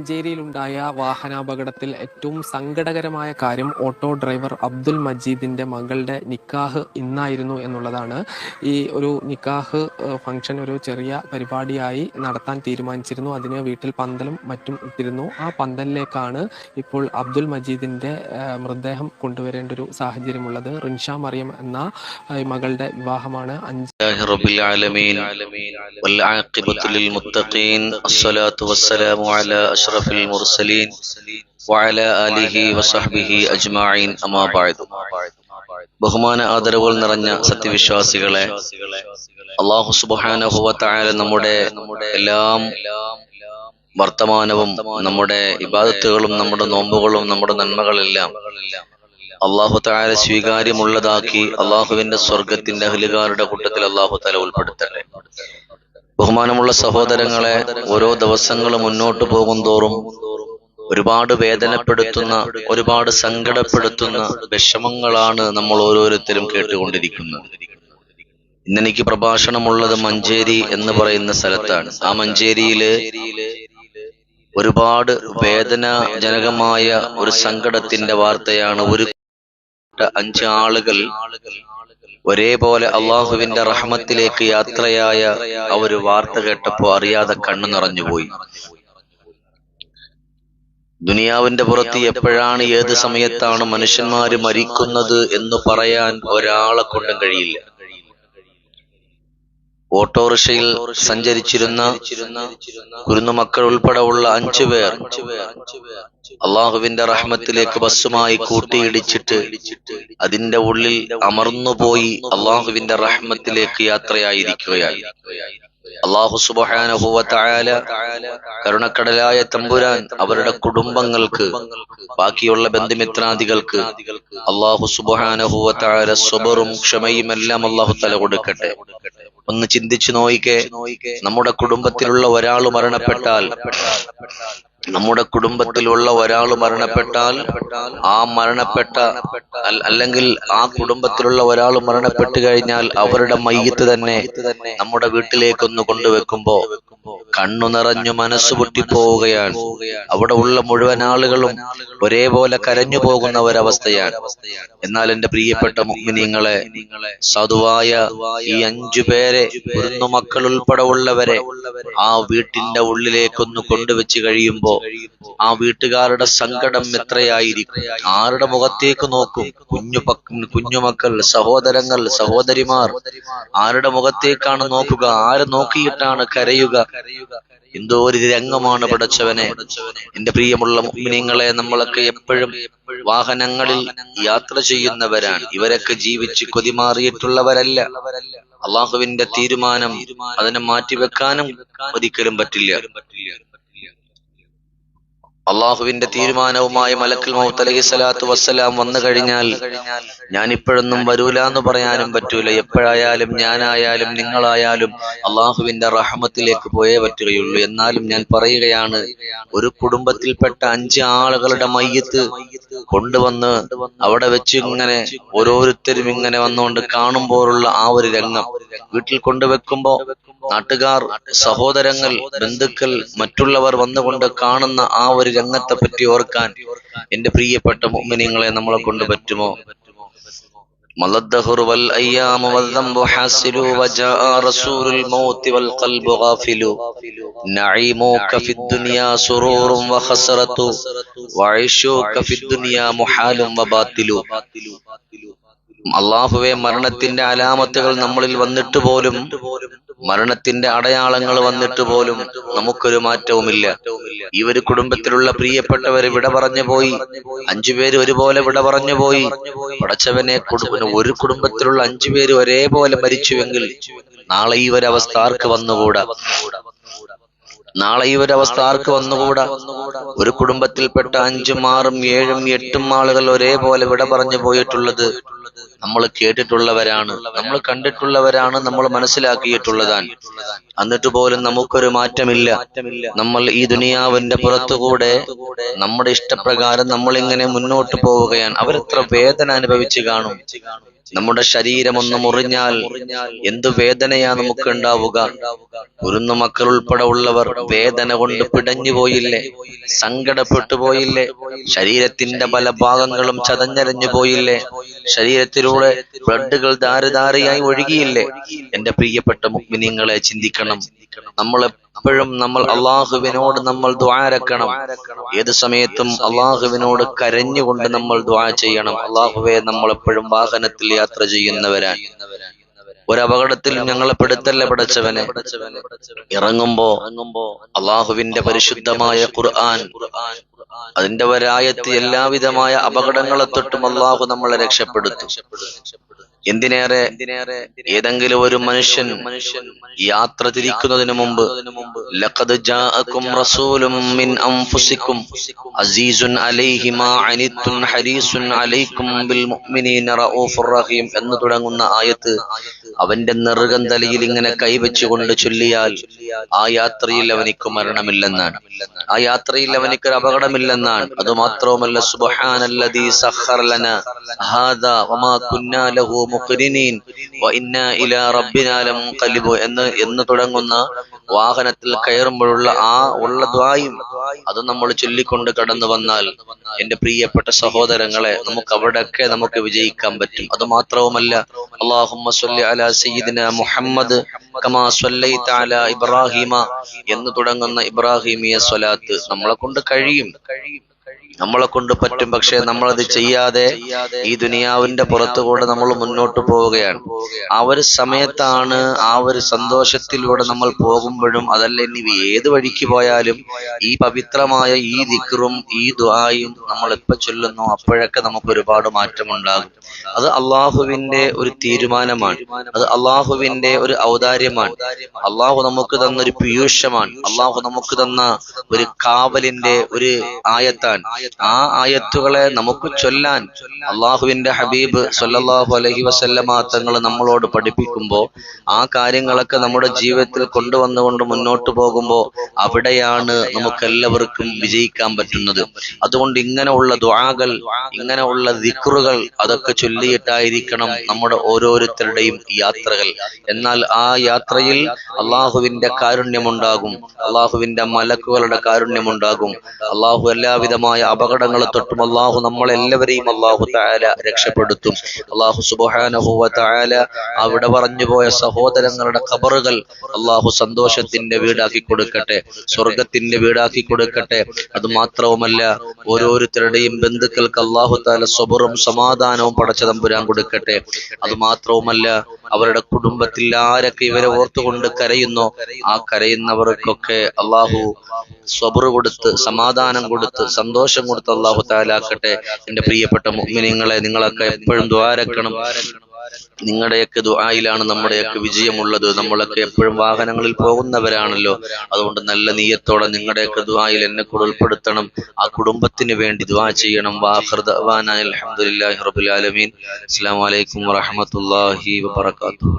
മഞ്ചേരിയിലുണ്ടായ വാഹനാപകടത്തിൽ ഏറ്റവും സങ്കടകരമായ കാര്യം ഓട്ടോ ഡ്രൈവർ അബ്ദുൽ മജീദിന്റെ മകളുടെ നിക്കാഹ് ഇന്നായിരുന്നു എന്നുള്ളതാണ് ഈ ഒരു നിക്കാഹ് ഏഹ്, ഫംഗ്ഷൻ ഒരു ചെറിയ പരിപാടിയായി നടത്താൻ തീരുമാനിച്ചിരുന്നു അതിന് വീട്ടിൽ പന്തലും മറ്റും ഇട്ടിരുന്നു ആ പന്തലിലേക്കാണ് ഇപ്പോൾ അബ്ദുൽ മജീദിന്റെ ഏഹ്, മൃതദേഹം കൊണ്ടുവരേണ്ട ഒരു സാഹചര്യമുള്ളത് റിൻഷ മറിയം എന്ന ഏഹ്, മകളുടെ വിവാഹമാണ് അഞ്ച് لله رب العالمين والعاقبة للمتقين الصلاة والسلام على أشرف المرسلين وعلى آله وصحبه أجمعين أما بعد ബഹുമാന ആദരവുകൾ നിറഞ്ഞ സത്യവിശ്വാസികളെ അള്ളാഹു സുബാനഹുവത്തായ നമ്മുടെ എല്ലാം വർത്തമാനവും നമ്മുടെ ഇബാദത്തുകളും നമ്മുടെ നോമ്പുകളും നമ്മുടെ നന്മകളെല്ലാം അള്ളാഹു താര സ്വീകാര്യമുള്ളതാക്കി അള്ളാഹുവിന്റെ സ്വർഗത്തിന്റെ അഹലുകാരുടെ കൂട്ടത്തിൽ അള്ളാഹു താല ഉൾപ്പെടുത്തട്ടെ ബഹുമാനമുള്ള സഹോദരങ്ങളെ ഓരോ ദിവസങ്ങൾ മുന്നോട്ട് പോകും തോറും ഒരുപാട് വേദനപ്പെടുത്തുന്ന ഒരുപാട് സങ്കടപ്പെടുത്തുന്ന വിഷമങ്ങളാണ് നമ്മൾ ഓരോരുത്തരും കേട്ടുകൊണ്ടിരിക്കുന്നത്. ഇന്നെനിക്ക് പ്രഭാഷണമുള്ളത് മഞ്ചേരി എന്ന് പറയുന്ന സ്ഥലത്താണ്. ആ മഞ്ചേരിയിൽ ഒരുപാട് വേദനാജനകമായ ഒരു സങ്കടത്തിന്റെ വാർത്തയാണ് ഒരു അഞ്ച് ആളുകൾ ഒരേപോലെ അള്ളാഹുവിന്റെ റഹ്മത്തിലേക്ക് യാത്രയായ ആ ഒരു വാർത്ത കേട്ടപ്പോ അറിയാതെ കണ്ണു നിറഞ്ഞുപോയി ദുനിയാവിന്റെ പുറത്ത് എപ്പോഴാണ് ഏത് സമയത്താണ് മനുഷ്യന്മാര് മരിക്കുന്നത് എന്ന് പറയാൻ ഒരാളെ കൊണ്ടും കഴിയില്ല. ഓട്ടോറിക്ഷയിൽ സഞ്ചരിച്ചിരുന്ന കുരുന്നുമക്കൾ ഉൾപ്പെടെ ഉള്ള അഞ്ചു പേർ അള്ളാഹുവിന്റെ റഹ്മത്തിലേക്ക് ബസ്സുമായി കൂട്ടിയിടിച്ചിട്ട് അതിന്റെ ഉള്ളിൽ അമർന്നുപോയി അള്ളാഹുവിന്റെ റഹ്മത്തിലേക്ക് യാത്രയായിരിക്കുകയായി. അള്ളാഹു സുബാനുഭവത്തായാല കരുണക്കടലായ തമ്പുരാൻ അവരുടെ കുടുംബങ്ങൾക്ക് ബാക്കിയുള്ള ബന്ധുമിത്രാദികൾക്ക് അള്ളാഹു സുബാനുഭവത്തായ സ്വബറും ക്ഷമയും എല്ലാം അള്ളാഹു തല കൊടുക്കട്ടെ. ഒന്ന് ചിന്തിച്ചു നോയിക്കെ. നമ്മുടെ കുടുംബത്തിലുള്ള ഒരാൾ മരണപ്പെട്ടാൽ നമ്മുടെ കുടുംബത്തിലുള്ള ഒരാൾ മരണപ്പെട്ടാൽ ആ മരണപ്പെട്ട അല്ലെങ്കിൽ ആ കുടുംബത്തിലുള്ള ഒരാൾ മരണപ്പെട്ടു കഴിഞ്ഞാൽ അവരുടെ മയ്യത്ത് തന്നെ നമ്മുടെ വീട്ടിലേക്കൊന്ന് കൊണ്ടുവെക്കുമ്പോ കണ്ണു നിറഞ്ഞു മനസ്സ് പൊട്ടിപ്പോവുകയാണ് അവിടെ ഉള്ള മുഴുവൻ ആളുകളും ഒരേപോലെ കരഞ്ഞു പോകുന്ന ഒരവസ്ഥയാണ് എന്നാൽ എന്റെ പ്രിയപ്പെട്ട മുഗ്മിനിങ്ങളെ സാധുവായ ഈ അഞ്ചു പേരെ കുരുന്നു മക്കൾ ഉൾപ്പെടെ ഉള്ളവരെ ആ വീട്ടിന്റെ ഉള്ളിലേക്കൊന്ന് കൊണ്ടുവച്ച് കഴിയുമ്പോ ആ വീട്ടുകാരുടെ സങ്കടം എത്രയായിരിക്കും? ആരുടെ മുഖത്തേക്ക് നോക്കും? കുഞ്ഞു കുഞ്ഞുമക്കൾ സഹോദരങ്ങൾ സഹോദരിമാർ. ആരുടെ മുഖത്തേക്കാണ് നോക്കുക? ആര് നോക്കിയിട്ടാണ് കരയുക? എന്തോ ഒരു രംഗമാണ് പടച്ചവനെ. എന്റെ പ്രിയമുള്ള മുഗ്മിനീങ്ങളെ നമ്മളൊക്കെ എപ്പോഴും വാഹനങ്ങളിൽ യാത്ര ചെയ്യുന്നവരാണ്. ഇവരൊക്കെ ജീവിച്ച് കൊതിമാറിയിട്ടുള്ളവരല്ല. അള്ളാഹുവിന്റെ തീരുമാനം അതിനെ മാറ്റിവെക്കാനും ഒരിക്കലും പറ്റില്ല. അള്ളാഹുവിന്റെ തീരുമാനവുമായി മലക്കൽ മൗത്ത് അലൈഹി സ്വലാത്തു വസ്സലാം വന്നു കഴിഞ്ഞാൽ ഞാൻ ഇപ്പോഴൊന്നും വരൂല എന്ന് പറയാനും പറ്റൂല. എപ്പോഴായാലും ഞാനായാലും നിങ്ങളായാലും അള്ളാഹുവിന്റെ റഹമത്തിലേക്ക് പോയേ പറ്റുകയുള്ളൂ. എന്നാലും ഞാൻ പറയുകയാണ് ഒരു കുടുംബത്തിൽപ്പെട്ട അഞ്ച് ആളുകളുടെ മയ്യത്ത് കൊണ്ടുവന്ന് അവിടെ വെച്ച് ഇങ്ങനെ ഓരോരുത്തരും ഇങ്ങനെ വന്നുകൊണ്ട് കാണുമ്പോഴുള്ള ആ ഒരു രംഗം. വീട്ടിൽ കൊണ്ടുവെക്കുമ്പോ നാട്ടുകാർ സഹോദരങ്ങൾ ബന്ധുക്കൾ മറ്റുള്ളവർ വന്നുകൊണ്ട് കാണുന്ന ആ ഒരു രംഗത്തെ പറ്റി ഓർക്കാൻ എന്റെ പ്രിയപ്പെട്ട മുഅ്മിനീങ്ങളെ നമ്മളെ കൊണ്ട് പറ്റുമോ? മലദ്ദഹുർ വൽ അയ്യാമു വദ്ദംബു ഹാസിലു വജാ റസൂലുൽ മൗത്തി വൽ ഖൽബു ഗാഫിലു. നഈമൂ ഫിദ് ദുനിയാ സുറൂറും വഖസറതു വഇഷുക ഫിദ് ദുനിയാ മുഹാലുൻ വ ബാതിലു അല്ലാഹുവേ മരണത്തിന്റെ അലാമത്തുകൾ നമ്മളിൽ വന്നിട്ട് പോലും മരണത്തിന്റെ അടയാളങ്ങൾ വന്നിട്ട് പോലും നമുക്കൊരു മാറ്റവുമില്ല. ഈ ഒരു കുടുംബത്തിലുള്ള പ്രിയപ്പെട്ടവർ വിട പറഞ്ഞു പോയി. അഞ്ചുപേര് ഒരുപോലെ വിട പറഞ്ഞു പോയി. പടച്ചവനെ ഒരു കുടുംബത്തിലുള്ള അഞ്ചുപേര് ഒരേപോലെ മരിച്ചുവെങ്കിൽ നാളെ ഈ ഒരു അവസ്ഥ ആർക്ക് വന്നുകൂടാ? നാളെ ഈ ഒരു അവസ്ഥ ആർക്ക് വന്നുകൂടാ? ഒരു കുടുംബത്തിൽപ്പെട്ട അഞ്ചും ആറും ഏഴും എട്ടും ആളുകൾ ഒരേപോലെ വിട പറഞ്ഞു പോയിട്ടുള്ളത് നമ്മൾ കേട്ടിട്ടുള്ളവരാണ്. നമ്മൾ കണ്ടിട്ടുള്ളവരാണ് നമ്മൾ മനസ്സിലാക്കിയിട്ടുള്ളതാണ് എന്നിട്ട് പോലും നമുക്കൊരു മാറ്റമില്ല. നമ്മൾ ഈ ദുനിയാവിന്റെ പുറത്തുകൂടെ നമ്മുടെ ഇഷ്ടപ്രകാരം നമ്മൾ ഇങ്ങനെ മുന്നോട്ട് പോവുകയാണ്. അവരെത്ര വേദന അനുഭവിച്ചു കാണും. നമ്മുടെ ശരീരം ഒന്ന് മുറിഞ്ഞാൽ എന്തു വേദനയാ നമുക്ക് ഉണ്ടാവുക? കുരുന്നു മക്കൾ ഉൾപ്പെടെ ഉള്ളവർ വേദന കൊണ്ട് പിടഞ്ഞു പോയില്ലേ? സങ്കടപ്പെട്ടു പോയില്ലേ? ശരീരത്തിന്റെ പല ഭാഗങ്ങളും ചതഞ്ഞരഞ്ഞു പോയില്ലേ? ശരീരത്തിലൂടെ ബ്ലഡുകൾ ധാരധാരയായി ഒഴുകിയില്ലേ? എന്റെ പ്രിയപ്പെട്ട മുഗ്മിനിങ്ങളെ ചിന്തിക്കണം. നമ്മൾ എപ്പോഴും നമ്മൾ അള്ളാഹുവിനോട് നമ്മൾ ദ്വാരക്കണം ഏത് സമയത്തും അള്ളാഹുവിനോട് കരഞ്ഞുകൊണ്ട് നമ്മൾ ദ്വാ ചെയ്യണം. അള്ളാഹുവെ നമ്മൾ എപ്പോഴും വാഹനത്തിൽ യാത്ര ചെയ്യുന്നവരാണ് ഒരപകടത്തിൽ ഞങ്ങളെ പെടുത്തല്ല പടച്ചവനെ ഇറങ്ങുമ്പോ അള്ളാഹുവിന്റെ പരിശുദ്ധമായ ഖുർആൻ. അതിന്റെ വരായത്തി എല്ലാവിധമായ അപകടങ്ങളെ തൊട്ടും അള്ളാഹു നമ്മളെ രക്ഷപ്പെടുത്തും. എന്തിനേറെ? ഏതെങ്കിലും ഒരു മനുഷ്യൻ യാത്ര തിരിക്കുന്നതിന് മുമ്പ് ലഖദ് ജാഅക്കും റസൂലും മിൻ അൻഫുസിക്കും അസീസുൻ അലൈഹി മാ അനിത്തുൻ ഹരീസുൻ അലൈക്കും ബിൽ മുഅ്മിനീന റഊഫുർ റഹീം എന്ന് തുടങ്ങുന്ന ആയത്ത് അവന്റെ നെറുകം തലയിൽ ഇങ്ങനെ കൈവച്ചുകൊണ്ട് ചൊല്ലിയാൽ ആ യാത്രയിൽ അവനിക്ക് മരണമില്ലെന്നാണ്. ആ യാത്രയിൽ അവനിക്ക് ഒരു അപകടമില്ലെന്നാണ് അത് മാത്രവുമല്ല ലനാ. ഹാദാ വമാ കുന്നാ ലഹു എന്ന് എന്ന് തുടങ്ങുന്ന വാഹനത്തിൽ കയറുമ്പോഴുള്ള ആ ഉള്ള അത് നമ്മൾ ചൊല്ലിക്കൊണ്ട് കടന്നു വന്നാൽ എന്റെ പ്രിയപ്പെട്ട സഹോദരങ്ങളെ നമുക്ക് അവിടെയൊക്കെ നമുക്ക് വിജയിക്കാൻ പറ്റും. അത് മാത്രവുമല്ല അള്ളാഹുമ്മ മുഹമ്മദ് കമാ സല്ലൈത ഇബ്രാഹിമ എന്ന് തുടങ്ങുന്ന ഇബ്രാഹിമിയ സ്വലാത്ത് നമ്മളെ കൊണ്ട് കഴിയും. നമ്മളെ കൊണ്ട് പറ്റും പക്ഷെ നമ്മളത് ചെയ്യാതെ ഈ ദുനിയാവിന്റെ പുറത്തുകൂടെ നമ്മൾ മുന്നോട്ട് പോവുകയാണ്. ആ ഒരു സമയത്താണ് ആ ഒരു സന്തോഷത്തിലൂടെ നമ്മൾ പോകുമ്പോഴും അതല്ല ഇനി ഏത് വഴിക്ക് പോയാലും ഈ പവിത്രമായ ഈ ദിക്റും ഈ ദുആയും നമ്മൾ എപ്പോ ചൊല്ലുന്നു അപ്പോഴൊക്കെ നമുക്ക് ഒരുപാട് മാറ്റമുണ്ടാകും. അത് അള്ളാഹുവിന്റെ ഒരു തീരുമാനമാണ്. അത് അള്ളാഹുവിന്റെ ഒരു ഔദാര്യമാണ്. അള്ളാഹു നമുക്ക് തന്ന ഒരു പീയൂഷമാണ്. അള്ളാഹു നമുക്ക് തന്ന ഒരു കാവലിന്റെ ഒരു ആയത്താൻ ആ ആയത്തുകളെ നമുക്ക് ചൊല്ലാൻ അള്ളാഹുവിന്റെ ഹബീബ് സല്ലല്ലാഹു അലഹി വസല്ലമ തങ്ങൾ നമ്മളോട് പഠിപ്പിക്കുമ്പോൾ ആ കാര്യങ്ങളൊക്കെ നമ്മുടെ ജീവിതത്തിൽ കൊണ്ടുവന്നുകൊണ്ട് മുന്നോട്ട് പോകുമ്പോൾ അവിടെയാണ് നമുക്ക് എല്ലാവർക്കും വിജയിക്കാൻ പറ്റുന്നത്. അതുകൊണ്ട് ഇങ്ങനെയുള്ള ദ്വാകൾ ഇങ്ങനെയുള്ള ദിക്റുകൾ അതൊക്കെ ചൊല്ലിയിട്ടായിരിക്കണം നമ്മുടെ ഓരോരുത്തരുടെയും യാത്രകൾ. എന്നാൽ ആ യാത്രയിൽ അള്ളാഹുവിന്റെ കാരുണ്യമുണ്ടാകും അള്ളാഹുവിന്റെ മലക്കുകളുടെ കാരുണ്യമുണ്ടാകും അള്ളാഹു എല്ലാവിധമായ അപകടങ്ങളെ തൊട്ടും അള്ളാഹു നമ്മളെല്ലാവരെയും അള്ളാഹു താല രക്ഷപ്പെടുത്തും. അള്ളാഹു സുബാനഹുവ താല അവിടെ പറഞ്ഞു പോയ സഹോദരങ്ങളുടെ ഖബറുകൾ അള്ളാഹു സന്തോഷത്തിന്റെ വീടാക്കി കൊടുക്കട്ടെ സ്വർഗത്തിന്റെ വീടാക്കി കൊടുക്കട്ടെ. അത് മാത്രവുമല്ല ഓരോരുത്തരുടെയും ബന്ധുക്കൾക്ക് അള്ളാഹു താല സ്വബറും സമാധാനവും പടച്ച തമ്പുരാൻ കൊടുക്കട്ടെ. അത് മാത്രവുമല്ല അവരുടെ കുടുംബത്തിൽ ആരൊക്കെ ഇവരെ ഓർത്തുകൊണ്ട് കരയുന്നോ ആ കരയുന്നവർക്കൊക്കെ അള്ളാഹു സ്വബറ് കൊടുത്ത് സമാധാനം കൊടുത്ത് സന്തോഷം കൊടുത്ത് അള്ളാഹു താലാക്കട്ടെ എന്റെ പ്രിയപ്പെട്ട മുഗ്മിനിങ്ങളെ നിങ്ങളൊക്കെ എപ്പോഴും ദ്വാരക്കണം നിങ്ങളുടെയൊക്കെ ദുആയിലാണ് നമ്മുടെയൊക്കെ വിജയമുള്ളത്. നമ്മളൊക്കെ എപ്പോഴും വാഹനങ്ങളിൽ പോകുന്നവരാണല്ലോ. അതുകൊണ്ട് നല്ല നീയത്തോടെ നിങ്ങളുടെയൊക്കെ ദുആയിൽ എന്നെ കൂടെ ഉൾപ്പെടുത്തണം. ആ കുടുംബത്തിന് വേണ്ടി ദുആ ചെയ്യണം. വാഹൃദാനായ അലഹമുല്ലാഹി റബുലാലമീൻ അസ്സാം വലൈക്കും വറഹമത്തല്ലാഹി വബർക്കാത്തു